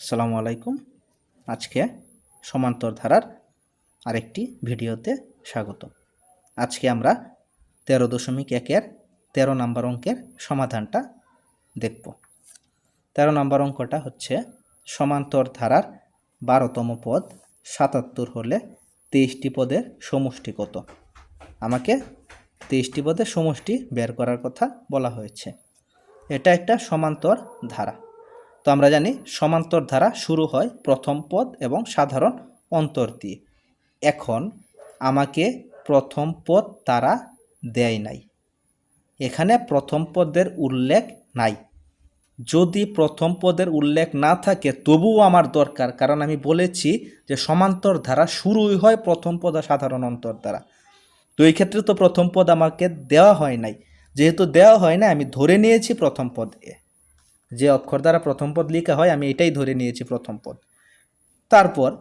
আসসালামু আলাইকুম। আজকে সমান্তর ধারার আরেকটি ভিডিওতে স্বাগত। আজকে আমরা তেরো দশমিক একের তেরো নম্বর অঙ্কের সমাধানটা দেখব। তেরো নম্বর অঙ্কটা হচ্ছে সমান্তর ধারার বারোতম পদ, সাতাত্তর হলে তেইশটি পদের সমষ্টি কত? আমাকে তেইশটি পদের সমষ্টি বের করার কথা বলা হয়েছে। এটা একটা সমান্তর ধারা। তো আমরা জানি সমান্তর ধারা শুরু হয় প্রথম পদ এবং সাধারণ অন্তর দিয়ে। এখন আমাকে প্রথম পদ তারা দেয় নাই। এখানে প্রথম পদের উল্লেখ নাই। যদি প্রথম পদের উল্লেখ না থাকে, তবুও আমার দরকার, কারণ আমি বলেছি যে সমান্তর ধারা শুরুই হয় প্রথম পদ আর সাধারণ অন্তর দ্বারা। তো এই ক্ষেত্রে তো প্রথম পদ আমাকে দেওয়া হয় নাই। যেহেতু দেওয়া হয় না আমি ধরে নিয়েছি প্রথম পদ। যে অক্ষর দ্বারা প্রথম পদ লেখা হয়, আমি এটাই ধরে নিয়েছি প্রথম পদ। তারপর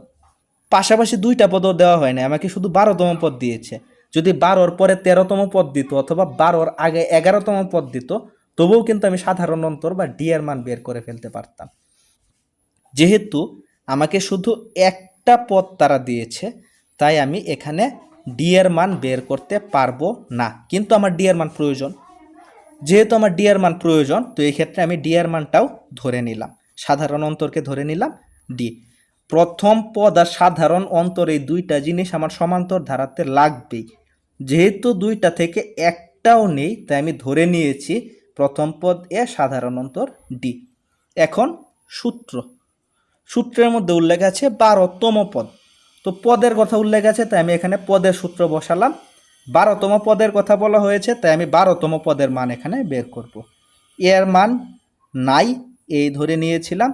পাশাপাশি দুইটা পদও দেওয়া হয় না আমাকে শুধু বারোতম পদ দিয়েছে। যদি বারোর পরে তেরোতম পদ দিত অথবা বারোর আগে এগারোতম পদ দিত, তবুও কিন্তু আমি সাধারণ অন্তর বা ডি এর মান বের করে ফেলতে পারতাম। যেহেতু আমাকে শুধু একটা পদ তারা দিয়েছে, তাই আমি এখানে ডি এর মান বের করতে পারব না। কিন্তু আমার ডি এর মান প্রয়োজন। যেহেতু আমার ডি এর মান প্রয়োজন, তো এই ক্ষেত্রে আমি ডি এর মানটাও ধরে নিলাম। সাধারণ অন্তরকে ধরে নিলাম ডি প্রথম পদ আর সাধারণ অন্তর এই দুইটা জিনিস আমার সমান্তর ধারাতে লাগবেই। যেহেতু দুইটা থেকে একটাও নেই, তাই আমি ধরে নিয়েছি প্রথম পদ এ, সাধারণ অন্তর ডি এখন সূত্র। সূত্রের মধ্যে উল্লেখ আছে বারোতম পদ। তো পদের কথা উল্লেখ আছে, তাই আমি এখানে পদের সূত্র বসালাম। বারোতম পদের কথা বলা হয়েছে, তাই আমি বারোতম পদের মান এখানে বের করব। এর মান নাই এই ধরে নিয়েছিলাম।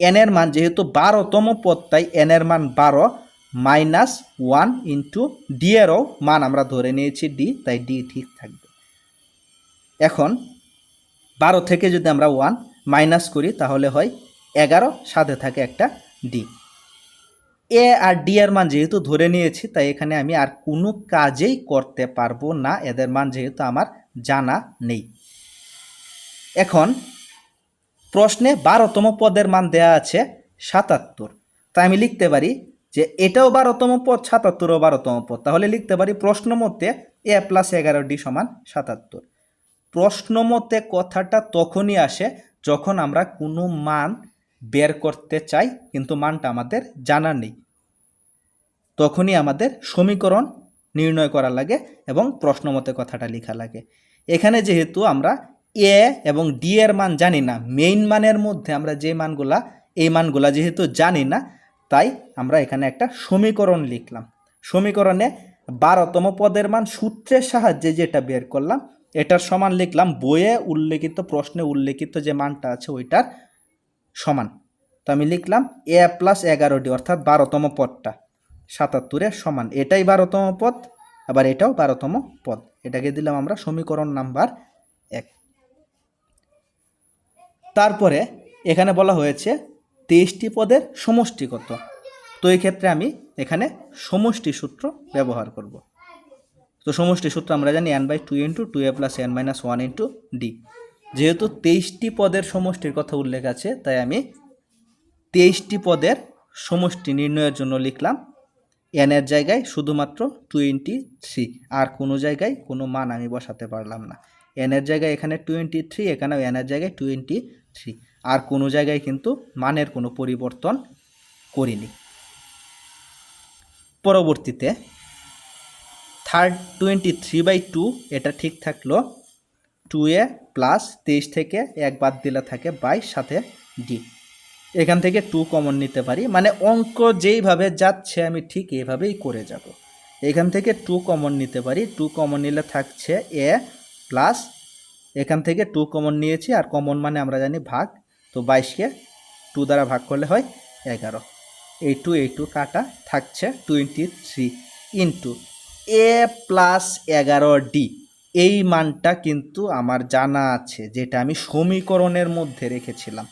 এনের মান যেহেতু বারোতম পদ, তাই এনের মান বারো মাইনাস ওয়ান ইন্টু ডি এরও মান আমরা ধরে নিয়েছি ডি তাই ডি ঠিক থাকবে। এখন বারো থেকে যদি আমরা ওয়ান মাইনাস করি, তাহলে হয় এগারো, সাথে থাকে একটা ডি এ আর ডি এর মান যেহেতু ধরে নিয়েছি, তাই এখানে আমি আর কোনো কাজেই করতে পারব না। এদের মান যেহেতু আমার জানা নেই। এখন প্রশ্নে বারোতম পদের মান দেয়া আছে সাতাত্তর। তাই আমি লিখতে পারি যে এটাও বারোতম পদ, সাতাত্তরও বারোতম পদ। তাহলে লিখতে পারি প্রশ্ন মতে এ প্লাস এগারো ডি সমান সাতাত্তর। প্রশ্ন মতে কথাটা তখনই আসে যখন আমরা কোনো মান বের করতে চাই, কিন্তু মানটা আমাদের জানা নেই। তখনই আমাদের সমীকরণ নির্ণয় করা লাগে এবং প্রশ্নমতে কথাটা লেখা লাগে। এখানে যেহেতু আমরা এ এবং ডি এর মান জানি না মেইন মানের মধ্যে আমরা যে মানগুলা, এই মানগুলা যেহেতু জানি না, তাই আমরা এখানে একটা সমীকরণ লিখলাম। সমীকরণে বারোতম পদের মান সূত্রের সাহায্যে যেটা বের করলাম, এটার সমান লিখলাম বইয়ে উল্লেখিত, প্রশ্নে উল্লেখিত যে মানটা আছে ওইটার সমান। তো আমি লিখলাম এ প্লাস এগারো ডি, অর্থাৎ বারোতম পদটা। সাতাত্তরের সমান। এটাই বারোতম পদ, আবার এটাও বারোতম পদ। এটাকে দিলাম আমরা সমীকরণ নাম্বার এক। তারপরে এখানে বলা হয়েছে তেইশটি পদের সমষ্টি কত তো এই ক্ষেত্রে আমি এখানে সমষ্টি সূত্র ব্যবহার করব। তো সমষ্টি সূত্র আমরা জানি n by two into two a plus n minus one into d যেহেতু তেইশটি পদের সমষ্টির কথা উল্লেখ আছে, তাই আমি তেইশটি পদের সমষ্টি নির্ণয়ের জন্য লিখলাম এনের জায়গায় শুধুমাত্র টোয়েন্টি থ্রি আর কোনো জায়গায় কোনো মান আমি বসাতে পারলাম না। এনের জায়গায় এখানে টোয়েন্টি থ্রি এখানেও এনের জায়গায় টোয়েন্টি থ্রি আর কোনো জায়গায় কিন্তু মানের কোনো পরিবর্তন করিনি। পরবর্তীতে third twenty three by two এটা ঠিক থাকল টু এ প্লাস তেইশ থেকে এক বাদ দিলে থাকে বাইশ, সাথে ডি এখান থেকে টু কমন নিতে পারি। মানে অঙ্ক যেইভাবে যাচ্ছে, আমি ঠিক এইভাবেই করে যাব। এখান থেকে টু কমন নিতে পারি। টু কমন নিলে থাকছে এ প্লাস এখান থেকে টু কমন নিয়েছি, আর কমন মানে আমরা জানি ভাগ। তো বাইশকে টু দ্বারা ভাগ করলে হয় এগারো। এই টু এই টু কাটা থাকছে twenty three into a plus এগারো ডি এই মানটা কিন্তু আমার জানা আছে, যেটা আমি সমীকরণের মধ্যে রেখেছিলাম।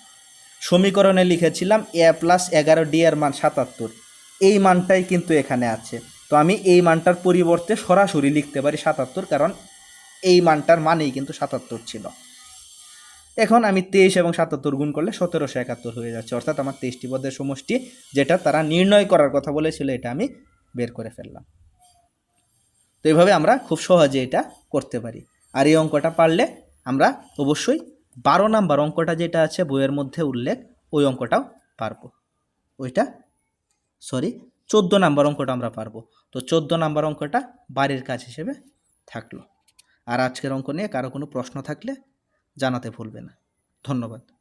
সমীকরণে লিখেছিলাম এ প্লাস এগারো ডি এর মান সাতাত্তর। এই মানটাই কিন্তু এখানে আছে। তো আমি এই মানটার পরিবর্তে সরাসরি লিখতে পারি সাতাত্তর, কারণ এই মানটার মানেই কিন্তু সাতাত্তর ছিল। এখন আমি তেইশ এবং সাতাত্তর গুণ করলে সতেরোশো একাত্তর হয়ে যাচ্ছে। অর্থাৎ আমার তেইশটি পদের সমষ্টি যেটা তারা নির্ণয় করার কথা বলেছিল, এটা আমি বের করে ফেললাম। তো এইভাবে আমরা খুব সহজে এটা করতে পারি। আর এই অঙ্কটা পারলে আমরা অবশ্যই বারো নাম্বার অঙ্কটা যেটা আছে, বইয়ের মধ্যে উল্লেখ, ওই অঙ্কটাও পারব। ওইটা? সরি চোদ্দ নাম্বার অঙ্কটা আমরা পারব। তো চোদ্দ নাম্বার অঙ্কটা বাড়ির কাজ হিসেবে থাকল। আর আজকের অঙ্ক নিয়ে কারও কোনো প্রশ্ন থাকলে জানাতে ভুলবে না। ধন্যবাদ।